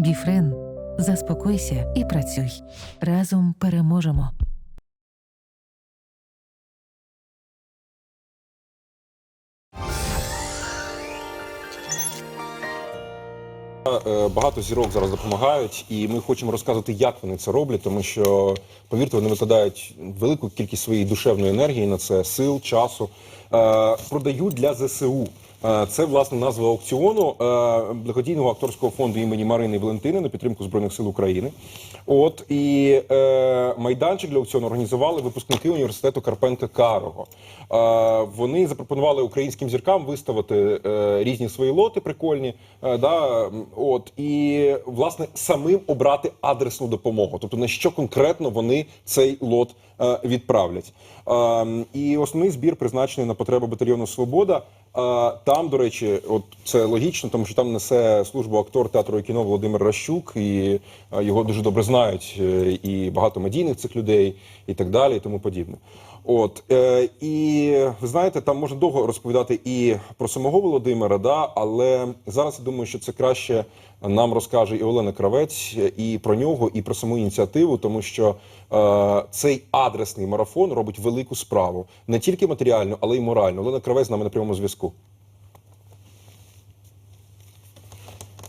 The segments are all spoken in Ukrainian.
Біфрен. Заспокойся і працюй. Разом переможемо. Е, Багато зірок зараз допомагають, і ми хочемо розказати, як вони це роблять, тому що, повірте, вони викладають велику кількість своєї душевної енергії на це, сил, часу. Е, Продають для ЗСУ. Е, Це власне назва аукціону е, благодійного акторського фонду імені Марини Валентини на підтримку збройних сил України. От і е, майданчик для аукціону організували випускники університету Карпенка Карого. Е, вони запропонували українським зіркам виставити е, різні свої лоти прикольні. Е, да, от і власне самим обрати адресну допомогу, тобто на що конкретно вони цей лот е, відправлять. Е, і основний збір призначений на потреби батальйону Свобода. Там, до речі, от це логічно, тому що там несе службу актор театру і кіно Володимир Ращук, і його дуже добре знають е, і багато медійних цих людей, і так далі, і тому подібне. От е, і ви знаєте, там можна довго розповідати і про самого Володимира, да, але зараз я думаю, що це краще нам розкаже і Олена Кравець, і про нього, і про саму ініціативу, тому що е, цей адресний марафон робить велику справу не тільки матеріально, але й морально. Олена Кравець з нами на прямому зв'язку.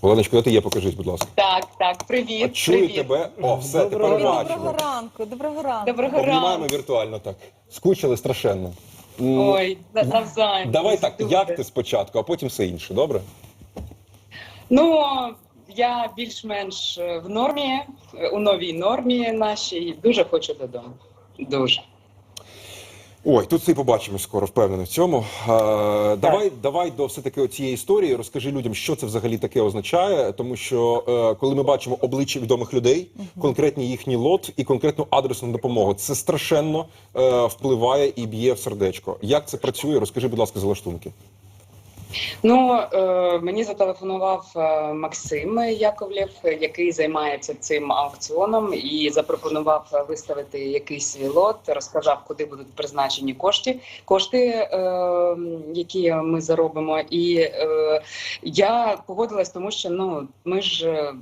Оленочко, де ти є? Покажись, будь ласка. Так, так, привіт. А чую привіт. тебе. О, все, тепер Доброго, бачимо. доброго ранку, доброго ранку. Доброго Обнімаємо ранку. віртуально так. Скучили страшенно. М, Ой, навзаєм. Давай так, Дуже. як ти спочатку, а потім все інше, добре? Ну, я більш-менш е, в нормі, е, у новій нормі нашій. Дуже хочу додому. Дуже. Ой, тут все і побачимо скоро, впевнений в цьому. Е, давай, давай до все таки цієї історії. Розкажи людям, що це взагалі таке означає, тому що е, коли ми бачимо обличчя відомих людей, конкретні їхній лот і конкретну адресну допомогу, це страшенно е, впливає і б'є в сердечко. Як це працює? Розкажи, будь ласка, за лаштунки. Ну, е, мені зателефонував е, Максим Яковлєв, який займається цим аукціоном, і запропонував виставити якийсь свій лот, розказав, куди будуть призначені кошти, кошти, е, які ми заробимо. І я погодилась, тому що ну ми ж.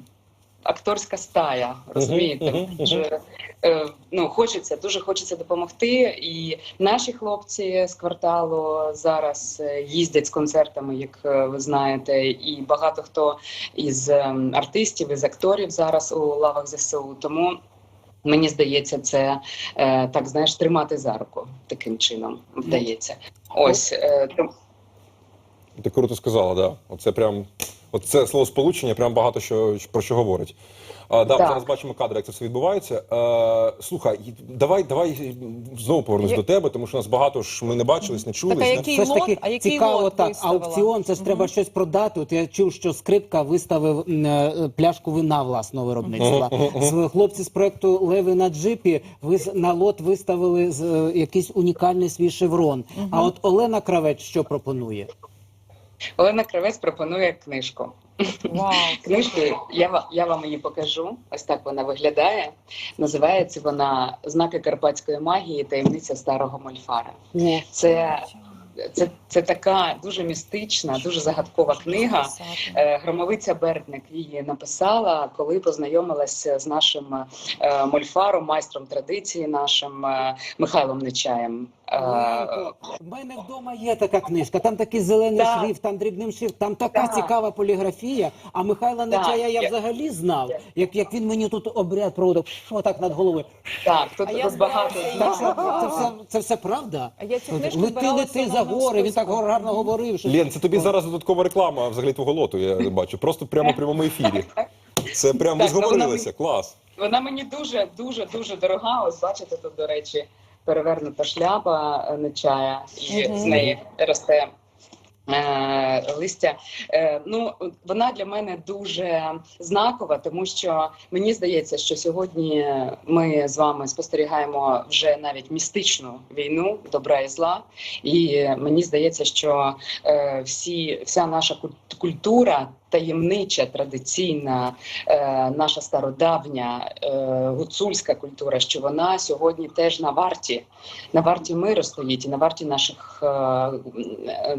Акторська стая, розумієте, дуже е, ну хочеться, дуже хочеться допомогти. І наші хлопці з кварталу зараз е, їздять з концертами, як е, ви знаєте, і багато хто із артистів, із акторів зараз у лавах ЗСУ. Тому мені здається, це так знаєш, тримати за руку таким чином вдається. Ось тому Ти круто сказала, да. Оце прям. Оце слово сполучення прям багато що про що говорить. А, да, Так. зараз бачимо кадри, як це все відбувається. Е, слухай, давай, давай знову повернусь Я- до тебе, тому що нас багато ж ми не бачились, не чулись. Так, а не- який Все ж таки? А який цікаво лот так. виставила? Аукціон, це ж треба щось продати. От я чув, що скрипка виставив м, е, пляшку вина власного виробництва. З- Хлопці з проекту Леви на джипі вис- на лот виставили з- е, якийсь унікальний свій шеврон. А от Олена Кравець що пропонує? Олена Кравець пропонує книжку. Вау. Книжку я, я вам її покажу. Ось так вона виглядає. Називається вона Знаки карпатської магії, таємниця старого мольфара. О, Це, це, це така дуже містична, дуже загадкова книга. Е, Громовиця Бердник її написала, коли познайомилася з нашим е, мольфаром, майстром традиції, нашим е, Михайлом Нечаєм. Е, У мене вдома є така книжка. Там такий зелений Так. шрифт, там дрібним шрифт, там така Так. цікава поліграфія. А Михайла Нечая я я- взагалі знав. Як, як він мені тут обряд проводив, що так над головою. Так, тут, А багато. Так, що, це, все, це все правда? Я цю книжку Лети, лети за гори, він так гарно говорив. Що... Лен, це тобі зараз додаткова реклама взагалі твого лоту, я бачу. Просто прямо в прямому ефірі. Це прямо зговорилися, клас. Вона мені дуже, дуже, дуже дорога. Ось бачите, тут, до речі, перевернута шляпа е, нечая, і Мгм. з неї росте. Е, листя, е, ну вона для мене дуже знакова, тому що мені здається, що сьогодні ми з вами спостерігаємо вже навіть містичну війну добра і зла. І мені здається, що е, всі, вся наша куль- культура таємнича, традиційна, е, наша стародавня е, гуцульська культура, що вона сьогодні теж на варті, на варті миру стоїть і на варті наших е, е,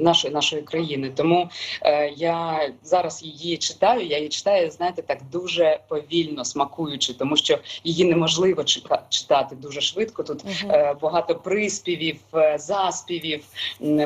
нашої, нашої країни. Тому е, я зараз її читаю. Я її читаю, знаєте, так дуже повільно смакуючи, тому що її неможливо читати дуже швидко. Тут е, багато приспівів, заспівів.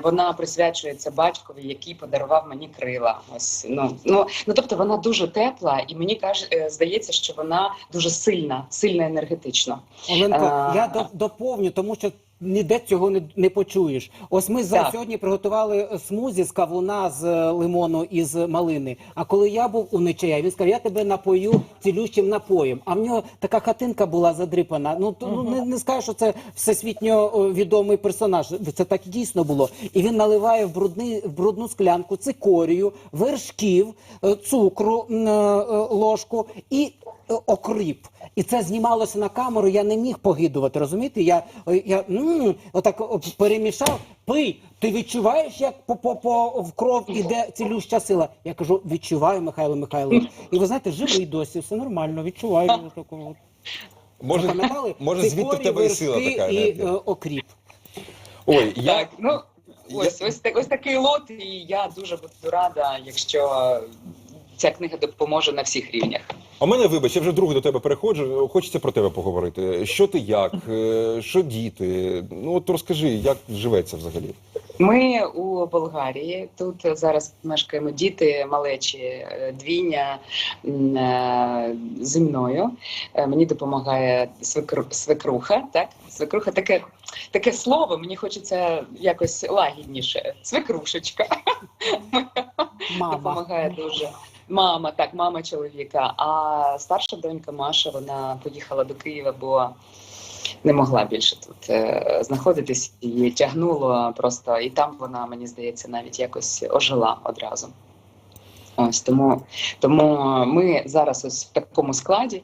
Вона присвячується батькові, який подарував мені крила. Ось ну ну ну тобто вона дуже тепла, і мені каже, е, здається, що вона дуже сильна, сильна енергетично. Оленко, А. я до- доповню, тому що ніде цього не, не почуєш. Ось ми за Так. сьогодні приготували смузі з кавуна з е, лимону і з малини. А коли я був у Нечая, він сказав, я тебе напою цілющим напоєм. А в нього така хатинка була задрипана. Ну то ну, не, не скажу, що це всесвітньо відомий персонаж. Це так і дійсно було. І він наливає в брудний в брудну склянку цикорію, вершків, е, цукру м, е, е, ложку і окріп. І це знімалося на камеру. Я не міг погидувати. Розумієте? Я, е, я м, отак перемішав. Пий, ти відчуваєш, як по, по, по в кров іде цілюща сила? Я кажу, відчуваю, Михайло Михайлович. І ви знаєте, живий досі, все нормально, відчуваю. такого. Може, може звідти в тебе і сила така і е, окріп. Ой, я Так, ну ось ось так, ось такий лот, і я дуже буду рада, якщо ця книга допоможе на всіх рівнях. А мене вибач, я вже вдруге до тебе переходжу. Хочеться про тебе поговорити. Що ти як? Е, Що діти? Ну от розкажи, як живеться взагалі? Ми у Болгарії. Тут зараз мешкаємо діти малечі, е, двійня е, зі мною. Мені допомагає свекру, свекруха. Так, свекруха таке, таке слово. Мені хочеться якось лагідніше. Свекрушечка Мама. допомагає дуже. Мама, так, мама чоловіка. А старша донька Маша вона поїхала до Києва, бо не могла більше тут е, знаходитись. Її тягнуло просто, і там вона, мені здається, навіть якось ожила одразу. Ось тому, тому ми зараз ось в такому складі.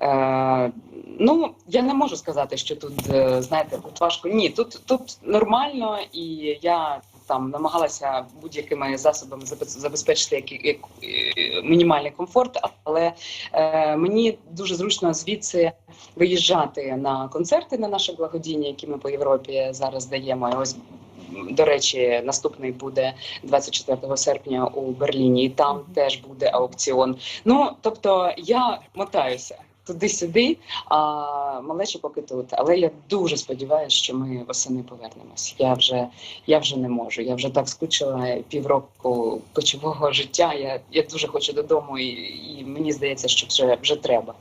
Е, ну, я не можу сказати, що тут, е, знаєте, тут важко. Ні, тут, тут нормально, і я там намагалася будь-якими засобами забез- забезпечити як, як, е, мінімальний комфорт, але е, мені дуже зручно звідси виїжджати на концерти на наше благодійні, які ми по Європі зараз даємо. І ось до речі, наступний буде 24 серпня у Берліні, і там теж буде аукціон. Ну тобто я мотаюся. Туди-сюди, а малечі поки тут. Але я дуже сподіваюся, що ми восени повернемось. Я вже я вже не можу. Я вже так скучила півроку кочового життя. Я, я дуже хочу додому, і, і мені здається, що вже, вже треба.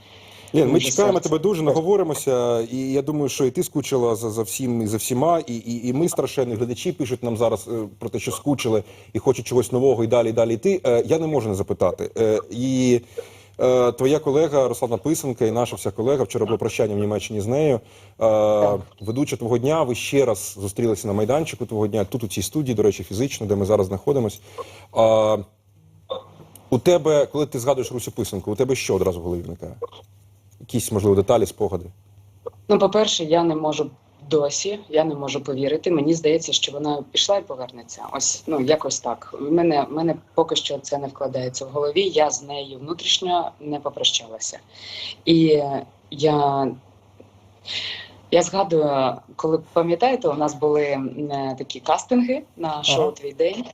Лен, ми чекаємо тебе дуже, наговоримося. І я думаю, що і ти скучила за, за всім і за всіма, і, і, і ми страшенно, глядачі пишуть нам зараз е, про те, що скучили і хочуть чогось нового і далі, і далі йти. Е, я не можу не запитати. Е, і твоя колега Руслана Писанка і наша вся колега вчора було прощання в Німеччині з нею. Е, ведуча твого дня. Ви ще раз зустрілися на майданчику твого дня, тут у цій студії, до речі, фізично, де ми зараз знаходимось. Е, у тебе, коли ти згадуєш Русю Писанку, у тебе що одразу в голові виникає? Якісь, можливо, деталі, спогади. Ну, по-перше, я не можу досі, я не можу повірити. Мені здається, що вона пішла і повернеться. Ось ну якось так. У мене, мене поки що це не вкладається в голові. Я з нею внутрішньо не попрощалася. І я. Я згадую, коли пам'ятаєте, у нас були такі кастинги на шоу Ага. Твій день.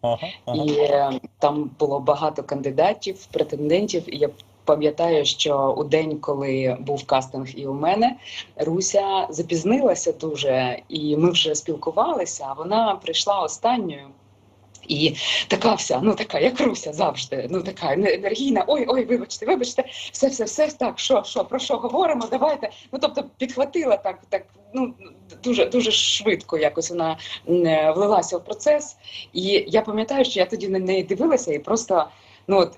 І е, там було багато кандидатів, претендентів. І я пам'ятаю, що у день, коли був кастинг і у мене, Руся запізнилася дуже, і ми вже спілкувалися. А вона прийшла останньою. І така вся, ну така, як Руся завжди, ну така ен- енергійна. Ой, ой, вибачте, вибачте, все, все, все так. Що, що, про що говоримо? Давайте. Ну тобто підхватила так, так ну дуже дуже швидко якось вона влилася в процес. І я пам'ятаю, що я тоді на неї дивилася, і просто ну от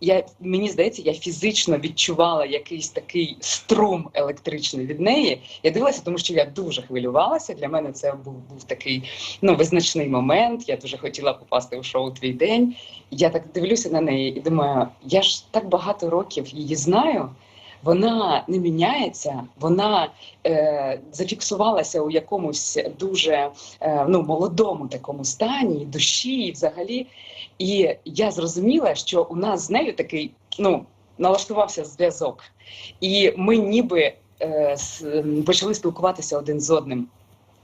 я, мені здається, я фізично відчувала якийсь такий струм електричний від неї. Я дивилася, тому що я дуже хвилювалася. Для мене це був, був такий ну визначний момент. Я дуже хотіла попасти у шоу Твій день. Я так дивлюся на неї і думаю, я ж так багато років її знаю. Вона не міняється, вона е, зафіксувалася у якомусь дуже е, ну, молодому такому стані, душі і взагалі. І я зрозуміла, що у нас з нею такий ну налаштувався зв'язок, і ми ніби е, почали спілкуватися один з одним.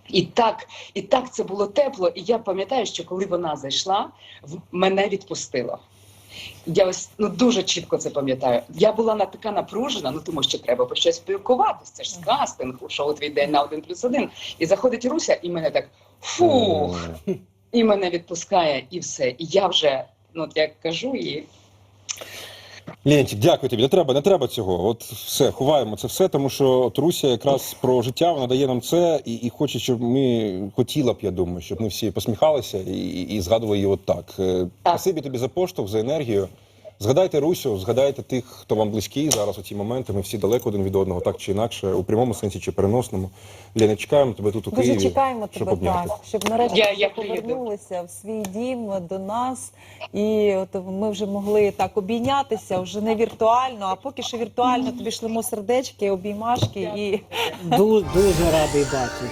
І так, і так це було тепло. І я пам'ятаю, що коли вона зайшла, мене відпустило. Я ось ну дуже чітко це пам'ятаю. Я була на така напружена, ну тому що треба почати щось спілкуватися. Це ж з кастингу, шоу твій день на один плюс один. І заходить Руся, і мене так фух, і мене відпускає, і все. І я вже, ну от як кажу, і Ленчик, дякую тобі. Не треба, не треба цього. От все, ховаємо це все, тому що от Руся якраз про життя вона дає нам це і, і хоче, щоб ми хотіла б, я думаю, щоб ми всі посміхалися і, і, і згадували її от так. Е, Спасибі тобі за поштовх, за енергію. Згадайте Русю, згадайте тих, хто вам близький зараз у ці моменти. Ми всі далеко один від одного, так чи інакше, у прямому сенсі чи переносному. Лена, чекаємо тебе тут у Дуже Києві. чекаємо щоб тебе обняти. так, щоб нарешті Я- я повернулися в свій дім до нас, і от ми вже могли так обійнятися вже не віртуально, а поки що віртуально тобі шлемо сердечки, обіймашки і Дуже, дуже радий бачити.